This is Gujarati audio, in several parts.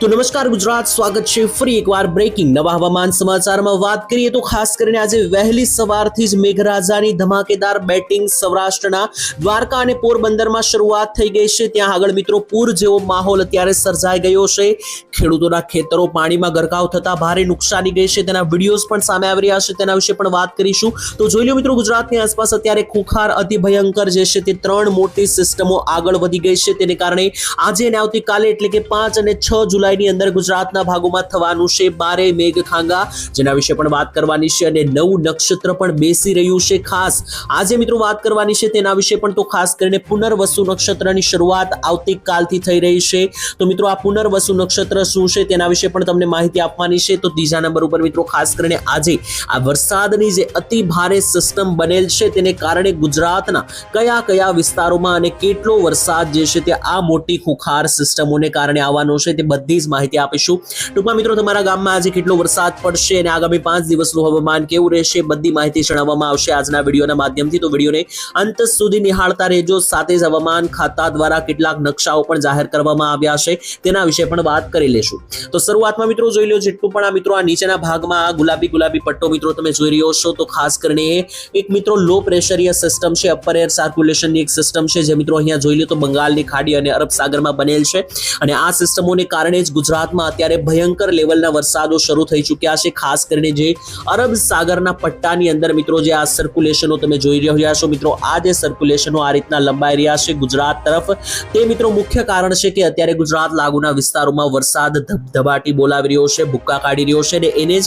તો નમસ્કાર ગુજરાત, સ્વાગત છે ફરી એકવાર બ્રેકિંગ નવા હવામાન સમાચારમાં વાત કરીએ તો ખાસ કરીને આજે વહેલી સવારથી જ મેઘરાજાની ધમાકેદાર બેટિંગ સૌરાષ્ટ્રના દ્વારકા અને પોરબંદરમાં શરૂઆત થઈ ગઈ છે. ત્યાં આગળ મિત્રો પૂર જેવો માહોલ અત્યારે સર્જાઈ ગયો છે. ખેડૂતોના ખેતરો પાણીમાં ગરકાવ થતા ભારે નુકસાની ગઈ છે. તેના વિડીયોઝ પણ સામે આવી રહ્યા છે. તેના વિશે પણ વાત કરીશું. તો જોઈ લો મિત્રો ગુજરાતની આસપાસ અત્યારે ખુખાર અતિ ભયંકર જે છે તે ત્રણ મોટી સિસ્ટમો આગળ વધી ગઈ છે. તેને કારણે આજે અને આવતીકાલે એટલે કે પાંચ અને છ જુલાઈની અંદર ગુજરાતના ભાગોમાં થવાનું છે બારે મેઘખાંગા જેના વિશે પણ વાત કરવાની છે અને નવું નક્ષત્ર પણ બેસી રહ્યું છે ખાસ. આજે મિત્રો વાત કરવાની છે તેના વિશે પણ તો ખાસ કરીને પુનર્વસુ નક્ષત્રની શરૂઆત આવતીકાલથી થઈ રહી છે. તો મિત્રો આ પુનર્વસુ નક્ષત્ર શું છે તેના વિશે પણ તમને માહિતી આપવાની છે. તો ત્રીજા નંબર ઉપર મિત્રો ખાસ કરીને આજે આ વરસાદની જે અતિ ભારે સિસ્ટમ બનેલ છે તેને કારણે ગુજરાતના કયા કયા વિસ્તારોમાં અને કેટલો વરસાદ જે છે તે આ મોટી ખુખાર સિસ્ટમોને કારણે આવવાનો છે તે બધી જ માહિતી આપીશું. ટૂંકમાં મિત્રો, તમારા ગામમાં આજે કેટલો વરસાદ પડશે અને આગામી પાંચ દિવસનું હવામાન કેવું રહેશે, બધી માહિતી જણાવવામાં આવશે આજના વિડીયોના માધ્યમથી. તો વિડીયોને અંત સુધી નિહાળતા રહેજો. સાથે જ હવામાન ખાતા દ્વારા કેટલાક નકશાઓ પણ જાહેર કરવામાં આવ્યા છે. તેના વિશે પણ વાત કરી લેશું. તો શરૂઆતમાં મિત્રો, જોઈ લો જેટલું પણ આ મિત્રો, આ નીચેના ભાગમાં ગુલાબી ગુલાબી પટ્ટો મિત્રો, તમે જોઈ રહ્યો છો. તો ખાસ કરીને એક મિત્રો, લો પ્રેશરીય સિસ્ટમ છે, અપર એર સર્ક્યુલેશનની એક સિસ્ટમ છે. જે મિત્રો અહીંયા જોઈ લો તો બંગાળની ખાડી અને અરબ સાગરમાં બનેલ છે. અને આ સિસ્ટમોને કારણે જ ગુજરાતમાં અત્યારે ભયંકર લેવલના વરસાદો શરૂ થઈ ચૂક્યા છે. ખાસ કરીને જે અરબ સાગરના પટ્ટાની અંદર મિત્રો જે આ સર્ક્યુલેશનો તમે જોઈ રહ્યા છો, મિત્રો, આ જે સર્ક્યુલેશનો આ રીતના લંબાઈ રહ્યા છે ગુજરાત તરફ. તે મિત્રો મુખ્ય કારણ છે કે અત્યારે ગુજરાત લાગુના વિસ્તારોમાં વરસાદ ધબધબાટી બોલાવી રહ્યો છે, ભૂક્કા કાઢી રહ્યો છે અને એને જ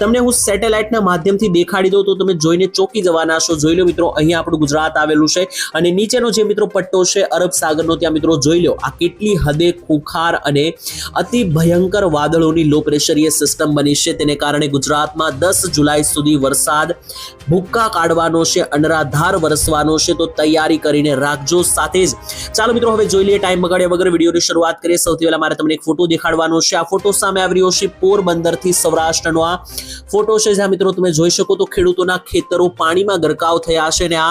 તમને હું સેટેલાઇટના માધ્યમથી દેખાડી દઉં તો તમે જોઈને ચોકી જવાના છો. જોઈ લો મિત્રો, અહીંયા આપણું ગુજરાત આવેલું છે અને નીચેનો જે મિત્રો પટ્ટો છે અરબ સાગરનો, ત્યાં મિત્રો જોઈ લો, આ કેટલી હદે ખુખાર અને અતિ ભયંકર વાદળોની લો પ્રેશરીય સિસ્ટમ બની છે. તેને કારણે ગુજરાતમાં દસ જુલાઈ સુધી વરસાદ ભૂક્કા કાઢવાનો છે, અનરાધાર વરસવાનો છે. તો તૈયારી કરીને રાખજો સાથે જ. ચાલો મિત્રો, હવે જોઈ લઈએ ટાઈમ બગાડ્યા વગર વિડીયોની શરૂઆત કરીએ. સૌથી પહેલા મારે તમને એક ફોટો દેખાડવાનો છે. આ ફોટો સામે આવી રહ્યો છે પોરબંદરથી સૌરાષ્ટ્રનો આ ફોટો છે. જ્યાં મિત્રો તમે જોઈ શકો તો ખેડૂતોના ખેતરો પાણીમાં ગરકાવ થયા છે અને આ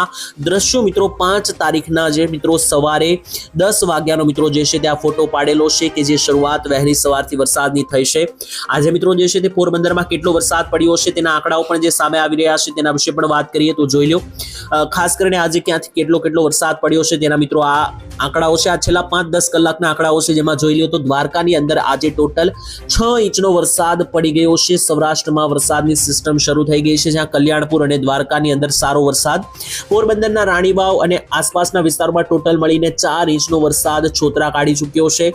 દ્રશ્યો મિત્રો પાંચ તારીખના જે મિત્રો, સવારે દસ વાગ્યાનો મિત્રો જે છે તે આ ફોટો પાડેલો છે કે જે શરૂઆત વહેલી સવારથી વરસાદની થઈ છે. આજે મિત્રો જે છે તે પોરબંદરમાં કેટલો વરસાદ પડ્યો છે તેના આંકડાઓ પણ જે સામે આવી રહ્યા છે તેના વિશે પણ વાત કરીએ તો જોઈ લો ખાસ કરીને આજે ક્યાંથી કેટલો કેટલો વરસાદ પડ્યો છે તેના મિત્રો આ આંકડાઓ છે. આ છેલ્લા પાંચ દસ કલાકના આંકડાઓ છે જેમાં જોઈ લો તો દ્વારકાની અંદર આજે ટોટલ છ ઇંચનો વરસાદ પડી ગયો છે. સૌરાષ્ટ્રમાં વરસાદની સિસ્ટમ શરૂ થઈ ગઈ છે જ્યાં કલ્યાણપુર અને દ્વારકાની અંદર સારો વરસાદ. પોરબંદરના રાણીવાવ અને આસપાસના વિસ્તારમાં ટોટલ મળીને ચાર ઇંચનો વરસાદ છોતરા કાઢી ચૂક્યો છે.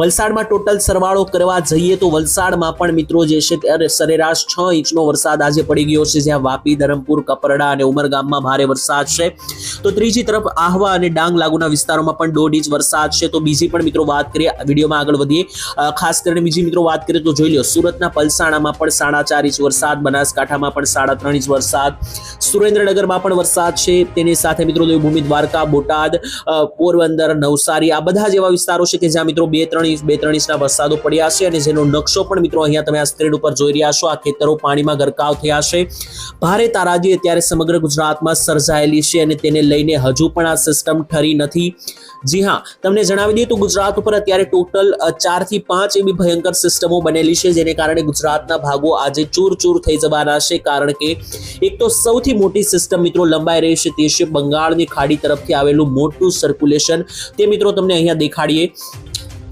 વલસાડમાં ટોટલ સરવાળો કરવા જઈએ તો વલસાડમાં પણ મિત્રો જે છે ત્યારે સરેરાશ છ ઇંચનો વરસાદ આજે પડી ગયો છે, જ્યાં વાપી, ધરમપુર, કપરડા અને ઉમરગામમાં ભારે વરસાદ છે. તો ત્રીજી તરફ આહવા અને ડાંગ લાગુના વિસ્તારોમાં પણ દોઢ ઇંચ વરસાદ છે. તો બીજી પણ મિત્રો વાત કરીએ વિડીયોમાં આગળ વધીએ. ખાસ કરીને બીજી મિત્રો વાત કરીએ તો જોઈ લો સુરતના પલસાણામાં પણ સાડા ચાર ઇંચ વરસાદ, બનાસકાંઠામાં પણ સાડા ત્રણ ઇંચ વરસાદ, સુરેન્દ્રનગરમાં પણ વરસાદ છે. તેની સાથે મિત્રો દેવભૂમિ દ્વારકા, બોટાદ પોરબંદર, નવસારી આ બધા જેવા વિસ્તારો છે કે જ્યાં મિત્રો બે ત્રણ ઇંચ, બે ત્રણ ઇંચના વરસાદો પડ્યા છે અને જેનો નકશો પણ મિત્રો અહીંયા તમે આ સ્ક્રીન ઉપર જોઈ રહ્યા છો, આ ખેતરો પાણીમાં ગરકાવ થયા છે. ભારે તારાજી અત્યારે સમગ્ર ગુજરાતમાં સર્જાયેલી છે અને તેને લઈને હજુ પણ આ સિસ્ટમ ઠરી નથી. જી હા, તમને જણાવી દઈએ તો ગુજરાત ઉપર અત્યારે ટોટલ ચારથી પાંચ એવી ભયંકર સિસ્ટમો બનેલી છે, જેને કારણે ગુજરાતના ભાગો આજે ચૂર ચૂર થઈ જવાના છે, કારણ કે એક તો સૌથી મોટી સિસ્ટમ મિત્રો લંબાઈ રહી છે, તે છે બંગાળની ખાડી તરફથી આવેલું મોટું સર્ક્યુલેશન તે મિત્રો તમને અહીંયા દેખાડીએ.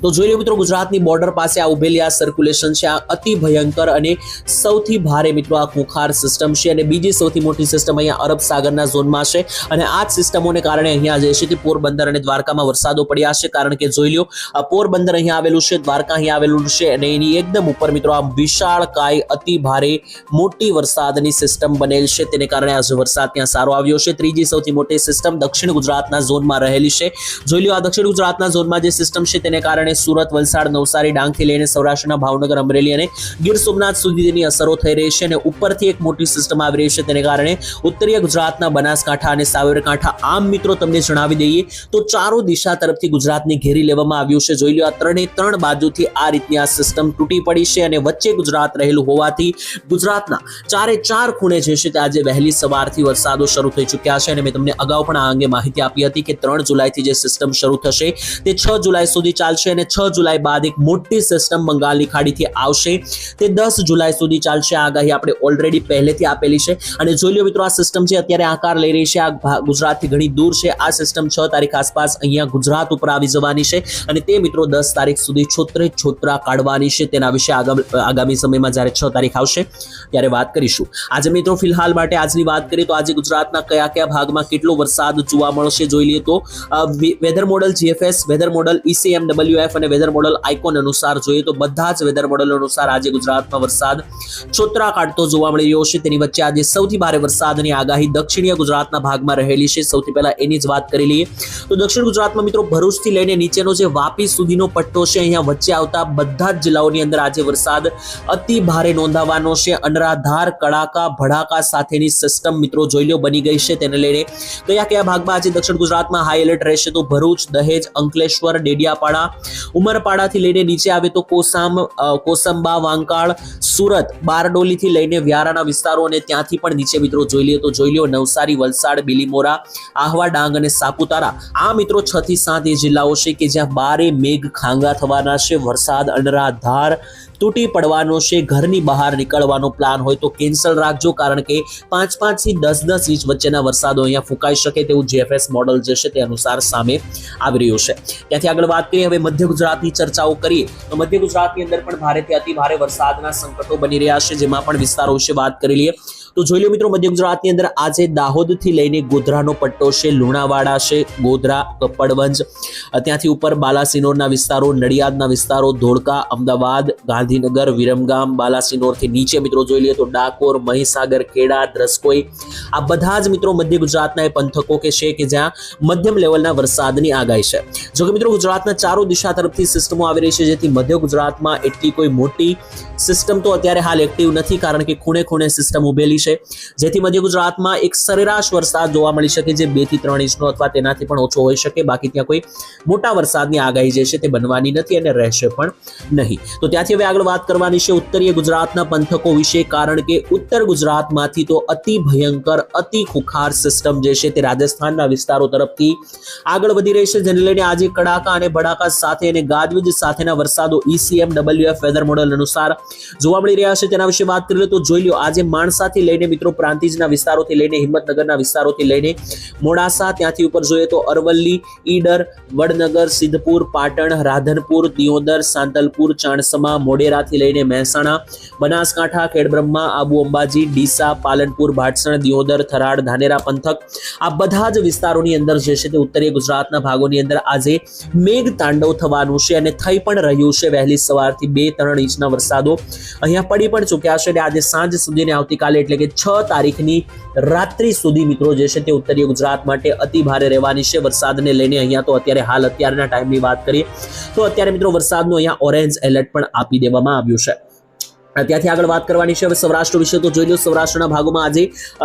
તો જોઈ લો મિત્રો, ગુજરાતની બોર્ડર પાસે આ ઉભેલી આ સર્ક્યુલેશન છે. આ અતિ ભયંકર અને સૌથી ભારે મિત્રો આ ખુખાર સિસ્ટમ છે અને બીજી સૌથી મોટી સિસ્ટમ અહીંયા અરબ સાગરના ઝોનમાં છે. અને આ જ સિસ્ટમોને કારણે અહીંયા જે છે તે પોરબંદર અને દ્વારકામાં વરસાદો પડ્યા છે. કારણ કે જોઈ લો આ પોરબંદર અહીંયા આવેલું છે, દ્વારકા અહીંયા આવેલું છે અને એની એકદમ ઉપર મિત્રો આ વિશાળ કાય અતિ ભારે મોટી વરસાદની સિસ્ટમ બનેલ છે. તેને કારણે આજે વરસાદ ત્યાં સારો આવ્યો છે. ત્રીજી સૌથી મોટી સિસ્ટમ દક્ષિણ ગુજરાતના ઝોનમાં રહેલી છે. જોઈ લો આ દક્ષિણ ગુજરાતના ઝોનમાં જે સિસ્ટમ છે તેને કારણે સુરત, વલસાડ, નવસારી ડાંગથી લઈને સૌરાષ્ટ્રના ભાવનગર, અમરેલી અને ગીર સોમનાથ સુધી તેની અસરો થઈ રહી છે અને ઉપરથી એક મોટી સિસ્ટમ આવી રહી છે. તેને કારણે ઉત્તરીય ગુજરાતના બનાસકાંઠા અને સાબરકાંઠા આમ મિત્રો તમને જણાવી દઈએ તો ચારો દિશા તરફથી ગુજરાતને ઘેરી લેવામાં આવ્યું છે. જોઈ લો આ ત્રણે ત્રણ બાજુથી આ રીતની આ સિસ્ટમ તૂટી પડી છે અને વચ્ચે ગુજરાત રહેલું હોવાથી ગુજરાતના ચારે ચાર ખૂણે જે છે તે આજે વહેલી સવારથી વરસાદો શરૂ થઈ ચૂક્યા છે. અને મેં તમને અગાઉ પણ આ અંગે માહિતી આપી હતી કે ત્રણ જુલાઈથી જે સિસ્ટમ શરૂ થશે તે છ જુલાઈ સુધી ચાલશે અને છ જુલાઈ બાદ એક મોટી સિસ્ટમ બંગાળની ખાડીથી આવશે. તે દસ જુલાઈ સુધી ચાલશે. આગાહી આપણે ઓલરેડી પહેલેથી આપેલી છે. અને જોઈ લો મિત્રો, આ સિસ્ટમ છે, અત્યારે આકાર લઈ રહી છે. આ ગુજરાતથી ઘણી દૂર છે. આ સિસ્ટમ છ તારીખ આસપાસ અહીંયા ગુજરાત ઉપર આવી જવાની છે. અને તે મિત્રો દસ તારીખ સુધી છોતરે છોતરા કાઢવાની છે. તેના વિશે આગામી આગામી સમયમાં જ્યારે છ તારીખ આવશે, ત્યારે વાત કરીશું. આજે મિત્રો, ફિલહાલ માટે આજની વાત કરીએ તો આજે ગુજરાતના કયા કયા ભાગમાં કેટલો વરસાદ જોવા મળશે, જોઈ લઈએ તો weather model GFS weather model ECM WF અને વેધર મોડલ આઇકોન અનુસાર જોઈએ તો બધા જ વેધર મોડલ અનુસાર આજે ગુજરાતમાં વરસાદ છોતરા કાઢતો જોવા મળી રહ્યો છે. તેની વચ્ચે આજે સૌથી ભારે વરસાદની આગાહી દક્ષિણીય ગુજરાતના ભાગમાં રહેલી છે. સૌથી પહેલા એની જ વાત કરી લઈએ તો દક્ષિણ ગુજરાતમાં મિત્રો ભરૂચથી લઈને નીચેનો જે વાપી સુધીનો પટ્ટો છે, અહીંયા વચ્ચે આવતા બધા જ જિલ્લાઓની અંદર આજે વરસાદ અતિ ભારે નોંધાવાનો છે. અનરાધાર કડાકા, ભડાકા સાથેની સિસ્ટમ મિત્રો જોઈ લો બની ગઈ છે. તેને લઈને કયા કયા ભાગમાં આજે દક્ષિણ ગુજરાતમાં હાઈ એલર્ટ રહેશે તો ભરૂચ, દહેજ, અંકલેશ્વર, ડેડિયાપાડા ઉમરપાડાથી લઈને નીચે આવે તો કોસામ કોસંબા, વાંકાળ, સુરત, બારડોલીથી લઈને વ્યારાના વિસ્તારો અને ત્યાંથી પણ નીચે મિત્રો જોઈ લઈએ તો જોઈ લો નવસારી, વલસાડ, બિલીમોરા, આહવા, ડાંગ અને સાપુતારા. આ મિત્રો છ થી સાત એ જિલ્લાઓ છે કે જ્યાં બારે મેઘ ખાંગા થવાના છે, વરસાદ, અનરાધાર તૂટી પડવાનો છે, ઘરની બહાર નીકળવાનો પ્લાન હોય તો કેન્સલ રાખજો, કારણ કે પાંચ પાંચથી દસ દસ ઇંચ વચ્ચેના વરસાદો અહીંયા ફૂંકાઈ શકે તેવું જીએફએસ મોડલ જે છે તે અનુસાર સામે આવી રહ્યું છે. ત્યાંથી આગળ વાત કરીએ, હવે મધ્ય ગુજરાતની ચર્ચાઓ કરીએ, તો મધ્ય ગુજરાતની અંદર પણ ભારેથી અતિ ભારે વરસાદના સંકટો બની રહ્યા છે, જેમાં પણ વિસ્તારો વિશે વાત કરી લઈએ. તો જોઈ લો મિત્રો મધ્ય ગુજરાતની અંદર આજે દાહોદથી લઈને ગોધરાનો પટ્ટો છે, લુણાવાડા છે, ગોધરા કપડવંજ ત્યાંથી ઉપર બાલાસિનોરના વિસ્તારો, નડિયાદના વિસ્તારો, ધોળકા, અમદાવાદ, ગાંધીનગર, વિરમગામ, બાલાસિનોરથી નીચે મિત્રો જોઈ લઈએ તો ડાકોર, મહીસાગર, ખેડા દ્રસ્કોઈ આ બધા જ મિત્રો મધ્ય ગુજરાતના એ પંથકો કે છે કે જ્યાં મધ્યમ લેવલના વરસાદની આગાહી છે. જો કે મિત્રો ગુજરાતના ચારો દિશા તરફથી સિસ્ટમો આવી રહી છે, જેથી મધ્ય ગુજરાતમાં એટલી કોઈ મોટી સિસ્ટમ તો અત્યારે હાલ એક્ટિવ નથી, કારણ કે ખૂણે ખૂણે સિસ્ટમ ઉભેલી છે. જેથી મધ્ય ગુજરાતમાં એક સરેરાશ વરસાદ જોવા મળી શકે જે બેથી ત્રણ ઇંચનો અથવા તેનાથી પણ ઓછો હોઈ શકે. બાકી ત્યાં કોઈ મોટા વરસાદની આગાહી જે છે તે બનવાની નથી અને રહેશે પણ નહીં. તો ત્યાંથી હવે આગળ વાત કરવાની છે ઉત્તરીય ગુજરાતના પંથકો વિશે, કારણ કે ઉત્તર ગુજરાતમાંથી તો અતિ ભયંકર, અતિ ખુખાર સિસ્ટમ જે છે તે રાજસ્થાનના વિસ્તારો તરફથી આગળ વધી રહી છે. જેને લઈને આજે કડાકા અને ભડાકા સાથે અને ગાજવીજ સાથેના વરસાદો ઈસીએમ ડબલ્યુએફ વેધર મોડલ અનુસાર જોવા મળી રહ્યા છે. તેના વિશે વાત કરી લો તો જોઈ લો, આજે માણસાથી લઈને મિત્રો પ્રાંતિજના વિસ્તારોથી લઈને હિંમતનગરના વિસ્તારોથી લઈને મોડાસા, ત્યાંથી ઉપર જોઈએ તો અરવલ્લી, ઈડર, વડનગર, સિદ્ધપુર, પાટણ, રાધનપુર, દિયોદર, સાંતલપુર, ચાણસમા મોડેરાથી લઈને મહેસાણા, બનાસકાંઠા, ખેડબ્રહ્મા, આબુ અંબાજી, ડીસા, પાલનપુર, ભાટસણ, દિયોદર, થરાડ, ધાનેરા પંથક. આ બધા જ વિસ્તારોની અંદર જે છે તે ઉત્તરીય ગુજરાતના ભાગોની અંદર આજે મેઘ તાંડવ થવાનું છે અને થઈ પણ રહ્યું છે. વહેલી સવારથી બે ત્રણ ઇંચના વરસાદો અહીંયા પડી પણ ચૂક્યા છે અને આજે સાંજ સુધીને આવતીકાલે એટલે કે છ તારીખની રાત્રિ સુધી મિત્રો જે છે તે ઉત્તરીય ગુજરાત માટે અતિ ભારે રહેવાની છે. વરસાદને લઈને અહીંયા તો અત્યારે હાલ અત્યારના ટાઈમની વાત કરીએ તો અત્યારે મિત્રો વરસાદનું અહીંયા ઓરેન્જ એલર્ટ પણ આપી દેવામાં આવ્યું છે. ત્યાંથી આગળ વાત કરવાની છે. હવે સૌરાષ્ટ્ર વિશે તો જોઈ લો, સૌરાષ્ટ્રના ભાગોમાં આજે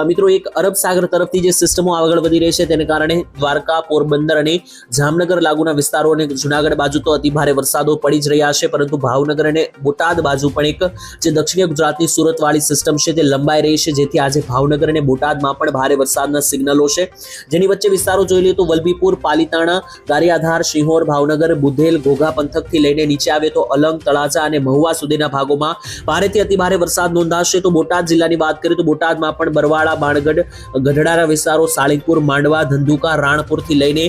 મિત્રો એક અરબ સાગર તરફથી જે સિસ્ટમો આગળ વધી રહી છે તેને કારણે દ્વારકા, પોરબંદર અને જામનગર લાગુના વિસ્તારો અને જુનાગઢ બાજુ તો અતિ ભારે વરસાદો પડી જ રહ્યા છે. પરંતુ ભાવનગર અને બોટાદ બાજુ પણ એક જે દક્ષિણ ગુજરાતની સુરતવાળી સિસ્ટમ છે તે લંબાઈ રહી છે. જેથી આજે ભાવનગર અને બોટાદમાં પણ ભારે વરસાદના સિગ્નલો છે. જેની વચ્ચે વિસ્તારો જોઈ લઈએ તો વલભીપુર, પાલીતાણા, ગારિયાધાર સિંહોર ભાવનગર, બુધેલ, ઘોઘા પંથકથી લઈને નીચે આવે તો અલંગ, તળાજા અને મહુવા સુધીના ભાગોમાં ભારેથી અતિભારે વરસાદ નોંધાશે. તો બોટાદ જિલ્લાની વાત કરીએ તો બોટાદમાં પણ બરવાળા, બાણગઢ, ગઢડાના વિસ્તારો સાળીપુર માંડવા, ધંધુકા, રાણપુરથી લઈને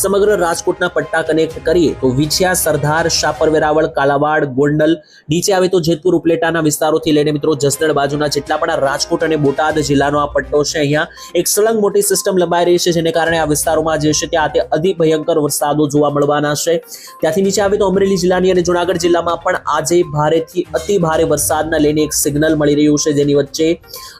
સમગ્ર રાજકોટના પટ્ટા કનેક્ટ કરીએ તો વિછિયા સરદાર શાપર વેરાવળ કાલાવાડ, ગોંડલ, નીચે આવે તો જેતપુર, ઉપલેટાના વિસ્તારોથી લઈને મિત્રો જસદણ બાજુના જેટલા પણ રાજકોટ અને બોટાદ જિલ્લાનો આ પટ્ટો છે, અહીંયા એક સળંગ મોટી સિસ્ટમ લંબાઈ રહી છે, જેને કારણે આ વિસ્તારોમાં જે છે ત્યાં તે અતિ ભયંકર વરસાદો જોવા મળવાના છે. ત્યાંથી નીચે આવે તો અમરેલી જિલ્લાની અને જુનાગઢ જિલ્લામાં પણ આજે ભારેથી અતિ ભારે વરસાદના લઈને એક સિગ્નલ મળી રહ્યું છે જેની વચ્ચે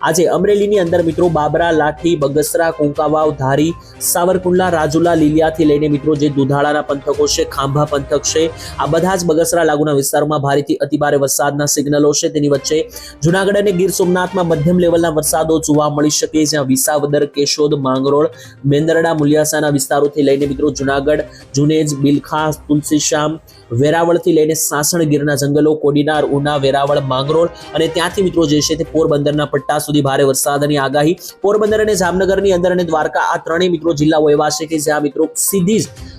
આજે અમરેલીની અંદર મિત્રો બાબરા, લાઠી, બગસરા, કુંકાવાવ, ધારી, સાવરકુંડલા, રાજુલા, લીલિયાથી લઈને મિત્રો જે દુધાળાના પંથકો છે, ખાંભા પંથક છે, આ બધા જ બગસરા લાગુના વિસ્તારોમાં ભારેથી અતિભારે વરસાદના સિગ્નલો છે. તેની વચ્ચે જુનાગઢ અને ગીર સોમનાથમાં મધ્યમ લેવલના વરસાદો જોવા મળી શકે જ્યાં વિસાવદર, કેશોદ, માંગરોળ, મેંદરડા, મુલિયાસાના વિસ્તારોથી લઈને મિત્રો જુનાગઢ, જુનેજ બિલખા તુલસીશ્યામ, વેરાવળથી લઈને સાસણ ગીરના જંગલો, કોડીનાર, ઉના, વેરાવળ માંગરોળ અને ત્યાંથી મિત્રો જે છે તે પોરબંદરના પટ્ટા સુધી ભારે વરસાદની આગાહી. પોરબંદર અને જામનગરની અંદર અને દ્વારકા આ ત્રણેય મિત્રો જિલ્લાઓ એવા છે કે જ્યાં મિત્રો સીધી જ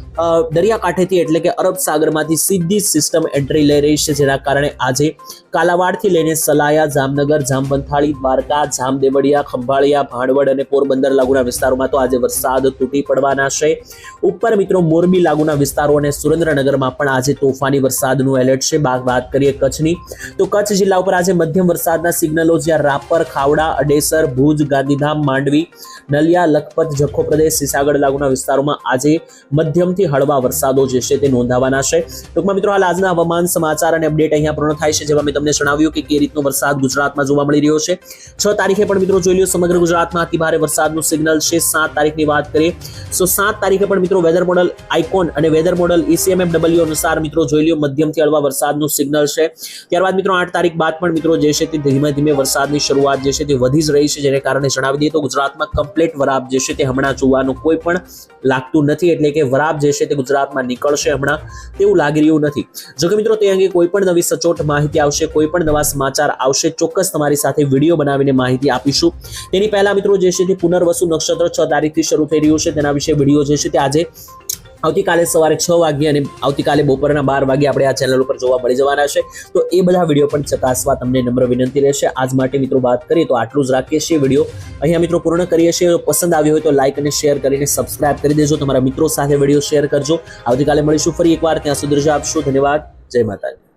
દરિયાકાંઠેથી એટલે કે અરબ સાગરમાંથી સીધી સિસ્ટમ એન્ટ્રી લઈ રહી છે, જેના કારણે આજે કાલાવાડથી લઈને સલાયા, જામનગર, જામવંથાળી, દ્વારકા, જામદેવડિયા, ખંભાળિયા, ભાણવડ અને પોરબંદર લાગુના વિસ્તારોમાં તો આજે વરસાદ તૂટી પડવાના છે. ઉપર મિત્રો મોરબી લાગુના વિસ્તારો અને સુરેન્દ્રનગરમાં પણ આજે તોફાની વરસાદનું એલર્ટ છે. વાત કરીએ કચ્છની, તો કચ્છ જિલ્લા ઉપર આજે મધ્યમ વરસાદના સિગ્નલો જ્યાં રાપર, ખાવડા, અડેસર, ભુજ, ગાંધીધામ, માંડવી, નલિયા, લખપત, જખો પ્રદેશ સિસાગઢ લાગુના વિસ્તારોમાં આજે મધ્યમથી હળવા વરસાદો જે છે તે નોંધાવાના છે. ટૂંકમાં મિત્રો, હાલ આજના હવામાન સમાચાર અને અપડેટ અહીંયા પૂર્ણ થાય છે, જેમાં મેં તમને જણાવ્યું કે કઈ રીતનો વરસાદ ગુજરાતમાં જોવા મળી રહ્યો છે. છ તારીખે પણ મિત્રો જોઈ લો સમગ્ર ગુજરાતમાં અતિ વરસાદનું સિગ્નલ છે. સાત તારીખની વાત કરીએ સો સાત તારીખે પણ મિત્રો વેધર મોડલ આઇકોન અને વેધર મોડલ ઈસીએમએમ ડબલ્યુ અનુસાર મિત્રો જોઈ લ્યો, મધ્યમથી હળવા વરસાદનું સિગ્નલ છે. ત્યારબાદ મિત્રો, આઠ તારીખ બાદ પણ મિત્રો જે છે તે ધીમે ધીમે વરસાદની શરૂઆત જે છે તે વધી જ રહી છે, જેને કારણે જણાવી દઈએ તો ગુજરાતમાં કમ્પ્લીટ વરાપ જે છે તે હમણાં જોવાનું કોઈ પણ લાગતું નથી. એટલે કે વરાપ જે છે તે ગુજરાતમાં નીકળશે હમણાં તેવું લાગી રહ્યું નથી. જો કે મિત્રો તે અંગે કોઈ પણ નવી સચોટ માહિતી આવશે, કોઈ પણ નવા સમાચાર આવશે, ચોક્કસ તમારી સાથે વીડિયો બનાવીને માહિતી આપીશું. તેની પહેલા મિત્રો જે છે તે પુનર્વસુ નક્ષત્ર છ તારીખથી શરૂ થઈ રહ્યું છે. તેના વિશે વીડિયો જે છે તે આજે આવતીકાલે સવારે છ વાગે અને આવતીકાલે બપોરના બાર વાગે આપણે આ ચેનલ ઉપર જોવા મળી જવાના છે. તો એ બધા વીડિયો પણ ચકાસવા તમને નમ્ર વિનંતી રહેશે. આજ માટે મિત્રો વાત કરીએ તો આટલું જ રાખીએ છીએ વીડિયો અહીંયા મિત્રો પૂર્ણ કરીએ છીએ. પસંદ આવ્યો હોય તો લાઇક અને શેર કરીને સબસ્ક્રાઇબ કરી દેજો. તમારા મિત્રો સાથે વીડિયો શેર કરજો. આવતીકાલે મળીશું ફરી એકવાર. ત્યાં સુધી રજા આપશો. ધન્યવાદ. જય માતાજી.